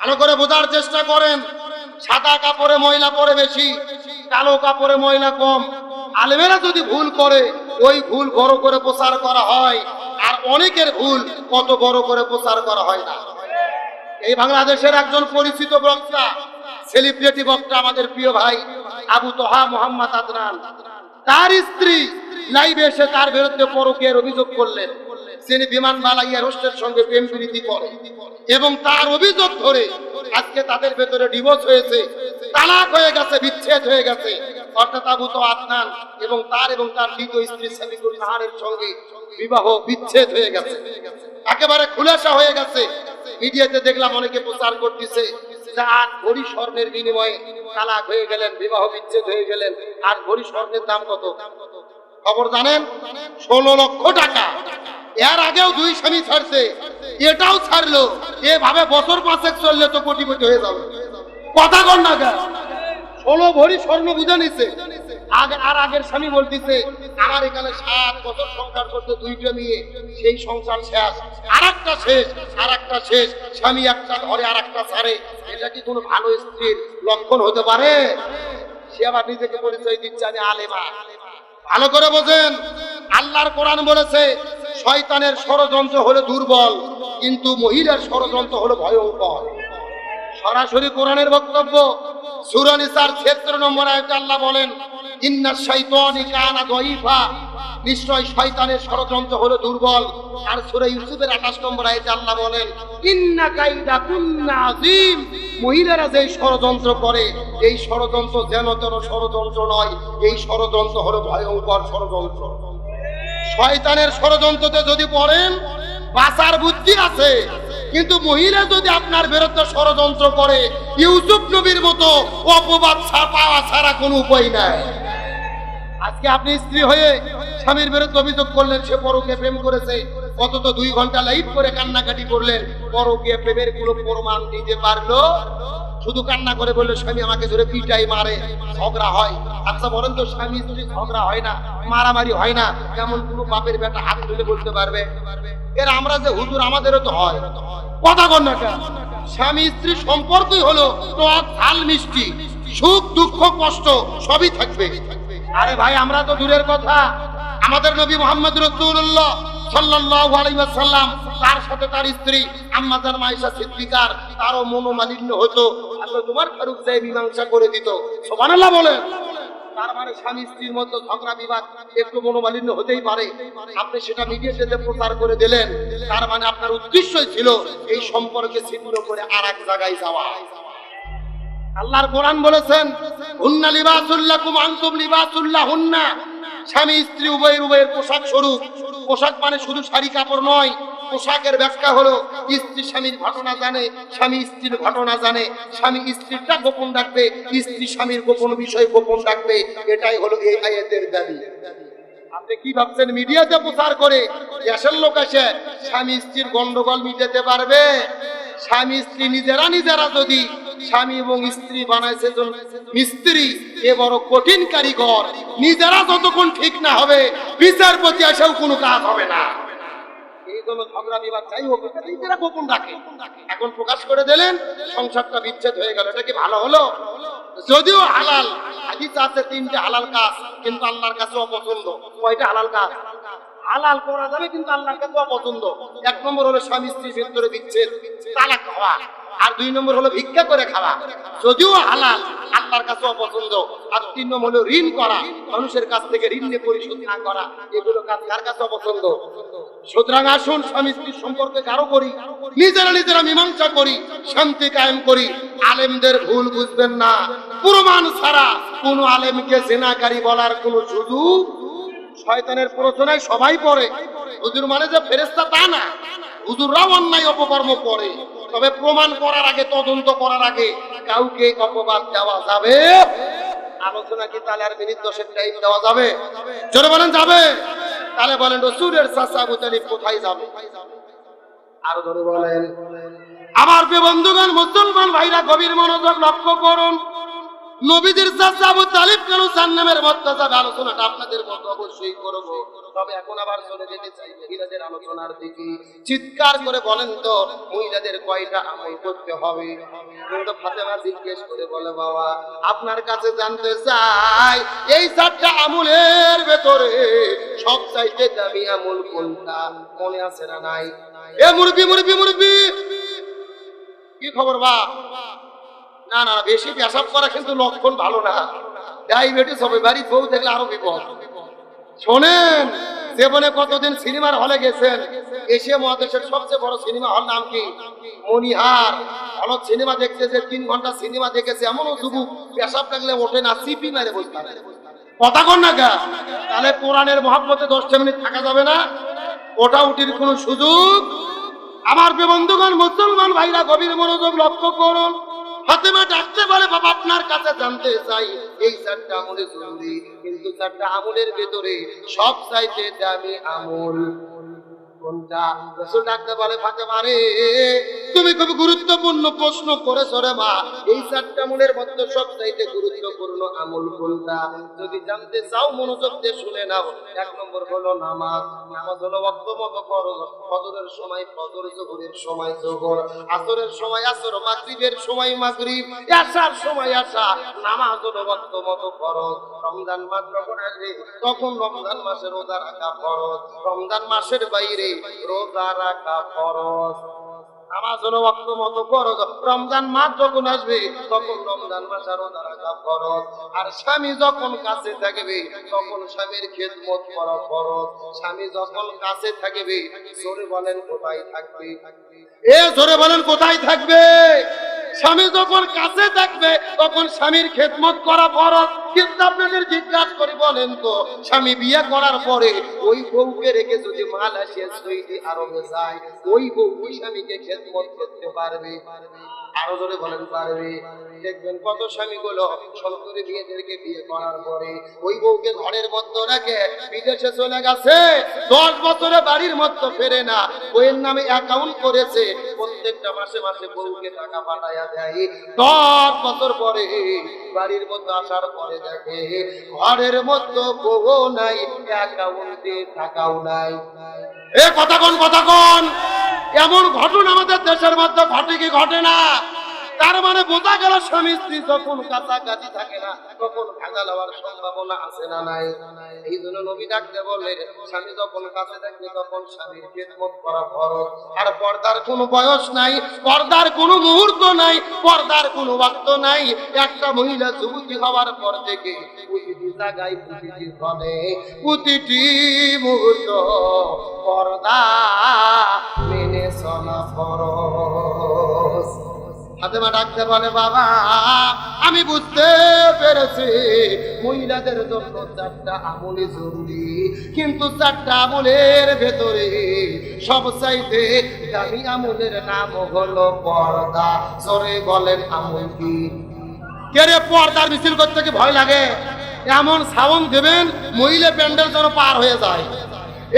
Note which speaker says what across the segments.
Speaker 1: ভালো করে বোঝার চেষ্টা করেন। সাদা কাপড়ে ময়লা পরে বেশি, কালো কাপড়ে ময়লা কম। আলেমেরা যদি ভুল করে, ওই ভুল বড় করে প্রচার করা হয়, আর অনেকের ভুল কত বড় করে প্রচার করা হয় না। এই বাংলাদেশের একজন পরিচিত বক্তা সেলিব্রিটি বক্তা আমাদের প্রিয় ভাই, আবু তোহা মোহাম্মদ আদনান। তার স্ত্রী লাইভে এসে তার বিরুদ্ধে পরকীয়ার অভিযোগ করলেন। তিনি বিমান বালাইয়া রোস্টের সঙ্গে প্রেম প্রীতি করে। এবং তার অভিযোগ ধরে আজকে তাদের ভেতরে ডিভোর্স হয়েছে, তালাক হয়ে গেছে, বিচ্ছেদ হয়ে গেছে। অর্থাৎ আদনান এবং তার এবং তার দ্বিতীয় স্ত্রী নাহারের সঙ্গে বিবাহ বিচ্ছেদ হয়ে গেছে। একেবারে খুলাসা হয়ে গেছে। মিডিয়াতে দেখলাম অনেকে প্রচার করতেছে স্বর্ণের বিনিময়ে তালাক হয়ে গেলেন, বিবাহ বিচ্ছেদ হয়ে গেলেন স্বর্ণের দাম কত? খবর জানেন, ষোলো লক্ষ টাকা। এর আগেও দুই স্বামী ছাড়ছে। এটাও ছাড়লো। এভাবে বছর পাঁচেক চললে তো কোটিপতি হয়ে যাবে। কথা কর না কেন? ষোলো ভরি স্বর্ণ বুঝে নিছে। আগে আর আগের স্বামী বলতেছে, আমার এখানে সাত বছর সংসার করতে দুইটা মেয়ে, সেই সংসার শেষ। আর একটা শেষ আর একটা শেষ। স্বামী একটা ঘরে আর একটা ছাড়ে। এটা কি কোনো ভালো স্ত্রীর লক্ষণ হতে পারে? সে আবার নিজেকে পরিচয় দিচ্ছে, আমি আলেমা। ভালো করে বোঝেন। আল্লাহর কোরআন বলেছে শয়তানের ষড়যন্ত্র হলো দুর্বল, কিন্তু মহিলার ষড়যন্ত্র হলো ভয়ঙ্কর সরাসরি কোরআনের বক্তব্য সুরানিসার ক্ষেত্র নম্বর আয়তে আল্লাহ বলেন, ইন্না শাইতানি কানা দঈফা নিশ্চয় শয়তানের ষড়যন্ত্র হলো দুর্বল। আর সূরা ইউসুফের 28 নম্বর আয়াতে আল্লাহ বলেন, ইন্না কাইদা কুন্না আযীম। মহিলারা যে ষড়যন্ত্র করে, এই ষড়যন্ত্র যেন তেন ষড়যন্ত্র নয়, এই ষড়যন্ত্র হলো ভয়ঙ্কর ষড়যন্ত্র। শয়তানের ষড়যন্ত্রতে যদি পড়েন, বাঁচার বুদ্ধি আছে। কিন্তু মহিলা যদি আপনার বিরুদ্ধে ষড়যন্ত্র করে, ইউসুফ নবীর মতো অপবাদ পাওয়া ছাড়া কোনো উপায় নাই। আজকে আপনি স্ত্রী হয়ে স্বামীর বিরুদ্ধে অভিযোগ করলেন, সে পরকে প্রেম করেছে কত তো দুই ঘণ্টা লাইভ করে কান্নাকাটি করলেন। পরকে প্রেমের কোনো প্রমাণ দিতে পারল? শুধু কান্না করে বলল, স্বামী আমাকে ধরে পিটাই মারে, ঝগড়া হয়। আচ্ছা বলেন তো, স্বামী স্ত্রী ঝগড়া হয় না, মারামারি হয় না কেমন কোনো বাপের বেটা হাত তুলে বলতে পারবে? এর আমরা যে হুজুর, আমাদেরও তো হয়। কথা কন না স্বামী স্ত্রী সম্পর্কই হলো টক ঝাল, মিষ্টি। সুখ, দুঃখ, কষ্ট, সবই থাকবে। আরে ভাই, আমরা তো দূরের কথা। আমাদের নবী মোহাম্মদ রসুল্লাহ সাল্লাল্লাহু আলাইহি ওয়াসাল্লাম তার সাথে তার স্ত্রী আম্মাজান মায়েশা সিদ্দিকার, তারও মনোমালিন্য হতো। আল্লাহ তোমার ফারুক যাই মীমাংসা করে দিত। সুবহানাল্লাহ বলেন। তার মানে স্বামী স্ত্রীর মধ্যে ঝগড়া, বিবাদ একটু মনোমালিন্য হতেই পারে। আপনি সেটা মিডিয়াতে প্রচার করে দিলেন। তার মানে আপনার উদ্দেশ্যই ছিল এই সম্পর্কে ছিন্ন করে আর এক জায়গায় যাওয়া। আল্লাহর কোরআন বলেছেন, হুন্না লিবাসুল্লাকুম আনতুম লিবাসুল্লাহ হুন্না স্বামী স্ত্রী উভয়ের উভয়ের পোশাক স্বরূপ। পোশাক মানে শুধু শাড়ি কাপড় নয় পোশাকের ব্যাখ্যা হলো, স্ত্রী স্বামীর ঘটনা জানে, স্বামী স্ত্রীর ঘটনা জানে, স্বামী স্ত্রীরটা গোপন রাখবে, স্ত্রী স্বামীর গোপন বিষয় গোপন রাখবে, এটাই হলো এই আয়াতের দাবি। কি ভাবছেন, মিডিয়াতে প্রচার করে, দেশের লোক স্বামী স্ত্রীর গন্ডগোল মিটাতে পারবে? স্বামী স্ত্রী নিজেরা নিজেরা যদি স্বামী এবং স্ত্রী বানাইছে মিস্ত্রি, এ বড় কঠিন কারিগর, নিজেরা যতক্ষণ ঠিক না হবে, বিচারপতি এসেও কোনো কাজ হবে না। জন্য ঝগড়া বিবাদ যাই হোক নিজেরা গোপন রাখে। এখন প্রকাশ করে দিলেন, সংসারটা বিচ্ছেদ হয়ে গেল। এটা কি ভালো হলো? যদিও হালাল, হাদিস আছে তিনটে হালাল কাজ, কিন্তু আল্লাহর কাছে অপছন্দ। কয়টা হালাল কাজ? হালাল করা যাবে, কিন্তু আল্লাহর কাছে অপছন্দ। এক নম্বর হলো স্বামী স্ত্রীর ভিতরে বিচ্ছেদ, তালাক খাওয়া আর দুই নম্বর হলো ভিক্ষা করে খাওয়া। যদিও হালাল আল্লাহর কাছে অপছন্দ। আর হলো ঋণ করা। মানুষের কাছ থেকে ঋণ নিয়ে পরিশোধ না করা, এগুলো কাজ কার কাছে অপছন্দ? সুতরাং আসুন, স্বামী স্ত্রীর সম্পর্কে কারও করি, নিজেরা নিজেরা মীমাংসা করি, শান্তি কায়েম করি। আলেমদের ভুল বুঝবেন না। প্রমাণ ছাড়া কোন আলেমকে জেনাকারী বলার কোন সুযোগ শয়তানের প্ররোচনায় সবাই পড়ে। হুজুর মানে যে ফেরেস্তা তা না। হুজুররাও অন্যায় অপকর্ম করে। তবে প্রমাণ করার আগে, তদন্ত করার আগে কাউকে অপবাদ দেওয়া যাবে? আলোচনা কি তাহলে আর মিনিট দশের টাইম দেওয়া যাবে? জোরে বলেন, যাবে। তাহলে বলেন, রসুলের চাচা আবু কোথায় যাবে? আরও ধরে বলেন। আমার বন্ধুগণ, মুসলমান ভাইরা, গভীর মনোযোগ লক্ষ্য করুন। নবীদের চাচা আবু তালিব কেন জান্নামের মধ্যে যাবে? আলোচনাটা আপনাদের মতো অবশ্যই করব। তবে এখন আবার চলে যেতে চাই মহিলাদের আলোচনার দিকে। চিৎকার করে বলেন তো, মহিলাদের কয়টা আমল করতে হবে? কিন্তু ফাতেমা জিজ্ঞেস করে বলে, বাবা, আপনার কাছে জানতে চাই, এই চারটা আমলের ভেতরে সব চাইতে দামি আমল কোনটা? মনে আছে না নাই? এ মুরবি মুরবি কি খবর বা না না, বেশি পেশাব করা কিন্তু লক্ষণ ভালো না। ডায়াবেটিস হবে বাড়ি বউ দেখলে আরও বিপদ। শোনেন, জীবনে কতদিন সিনেমার হলে গেছেন? এশিয়া মহাদেশের সবচেয়ে বড় সিনেমা হল নাম কি? মনিহার হল সিনেমা দেখতে যে তিন ঘণ্টা সিনেমা দেখেছে, এমনও যুবক পেশাব লাগলে ওঠে না, সিপি মেরে বসে থাকে। কথা কন না গা। তাহলে কোরআনের মহাব্বতে দশটা মিনিট থাকা যাবে না? ওটা উঠির কোনো সুযোগ? আমার বন্ধুগণ, মুসলমান ভাইরা, গভীর মনোযোগ লক্ষ্য করুন। ফাতেমা ডাকতে বলে, বাবা, আপনার কাছে জানতে চাই, এই চারটা আমলে জরুরি। কিন্তু চারটা আমলের ভেতরে সব চাইতে দামি আমল। তুমি খুব গুরুত্বপূর্ণ প্রশ্ন রে মা। এই চারটা মধ্যে সব চাইতে গুরুত্বপূর্ণ আমল কোনটা? যদি জানতে চাও, মনোযোগ দিয়ে শুনে নাও। এক নম্বর হলো নামাজ। নামাজ হলো ফজরের সময় ফজর, জোহরের সময় জোহর। আসরের সময় আসর, মাগরিবের সময় মাগরিব। আসার সময় আসা। নামাজ হলো রমজান মাস যখন তখন রমজান মাসের রোজা রাখা ফরজ। রমজান মাসের বাইরে রমজান মাস যখন আসবে, তখন রমজান মাস আর স্বামী যখন কাছে থাকবে, তখন স্বামীর করা স্বামী যখন কাছে থাকবে, জোরে বলেন কোথায় থাকবে? এ জোরে বলেন কোথায় থাকবে? স্বামী যখন কাছে থাকবে, তখন স্বামীর খেদমত করা ফরজ। কিন্তু আপনাদের জিজ্ঞাসা করি, বলেন তো, স্বামী বিয়ে করার পরে ওই বউকে রেখে যদি মালয়েশিয়া সৌদি আরবে যায়, ওই বউ ওই স্বামীকে খেদমত করতে পারবে? আরও বলেন, পারবে। দেখবেন কত স্বামী গুলো বিয়ে করার পরে ওই বউকে ঘরের মধ্যে বিদেশে চলে গেছে, দশ বছরে বাড়ির মধ্যে ফেরে না বইয়ের নামে অ্যাকাউন্ট করেছে, প্রত্যেকটা মাসে মাসে বউকে টাকা পাঠায়া দেয়। দশ বছর পরে বাড়ির মধ্যে আসার পরে দেখে ঘরের মধ্যে বউ নাই অ্যাকাউন্টে টাকাও নাই। এ কথা কোন কথা কোন? এমন ঘটনা আমাদের দেশের মধ্যে ঘটে কি ঘটে না? তার মানে বোঝা গেল স্বামী স্ত্রী যখন কাছাকাছি থাকে না, তখন ভাঙা লওয়ার সম্ভাবনা আছে না নাই? এই জন্য নবী ডাকতে বললেন, স্বামী যখন কাছে থাকবে তখন স্বামীর খেদমত করা ফরজ। আর পর্দার কোনো বয়স নাই, পর্দার কোনো মুহূর্ত নাই, পর্দার কোনো বাক্য নাই। একটা মহিলা যুবতী হওয়ার পর থেকে প্রতিটি জায়গায় প্রতিটি ঘরে প্রতিটি মুহূর্ত পর্দা মেনে চলা ফরজ। ফাতেমা ডাকতে বলে, বাবা, আমি বুঝতে পেরেছি, মহিলাদের জন্য চারটা আমলে জরুরি। কিন্তু চারটা আমলের ভেতরে সব চাইতে দামি আমলের নাম হলো পর্দা। সরে বলেন, আমল কি? কে রে পর্দার মিছিল করতে কি ভয় লাগে? এমন সাউন্ড দেবেন, মহিলা প্যান্ডেল যেন পার হয়ে যায়।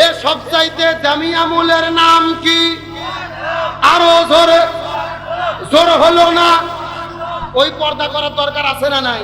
Speaker 1: এ সব চাইতে দামি আমলের নাম কি? আরও জোরে জোর হলো না? ওই পর্দা করার দরকার আছে না নাই?